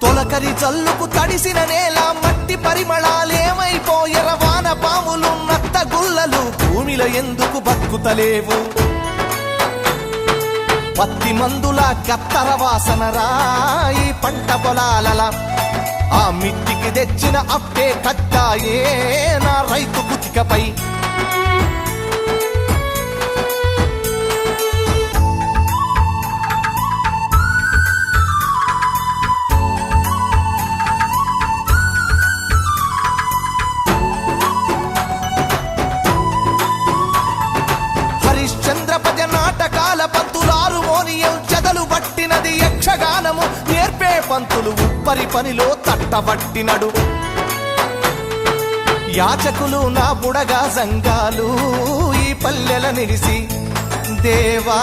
తొలకరి జల్లుకు తడిసిన నేల మట్టి పరిమళాలేమైపోయ రవాణ పాములు నత్త గుల్లలు భూమిలో ఎందుకు బతుకుతలేవు? పత్తి మందుల కత్తర వాసన రాయి పంట పొలాలల. ఆ మిట్టికి తెచ్చిన అప్పే కట్టాయే నా రైతు గుతికపై నాటకాల పంతులారు మోనియం చెదలు పట్టినది యక్షగానము. నేర్పే పంతులు ఉప్పరి పనిలో తట్టబట్టినడు. యాచకులు నా బుడగా సంఘాలు ఈ పల్లెల నిలిసి దేవా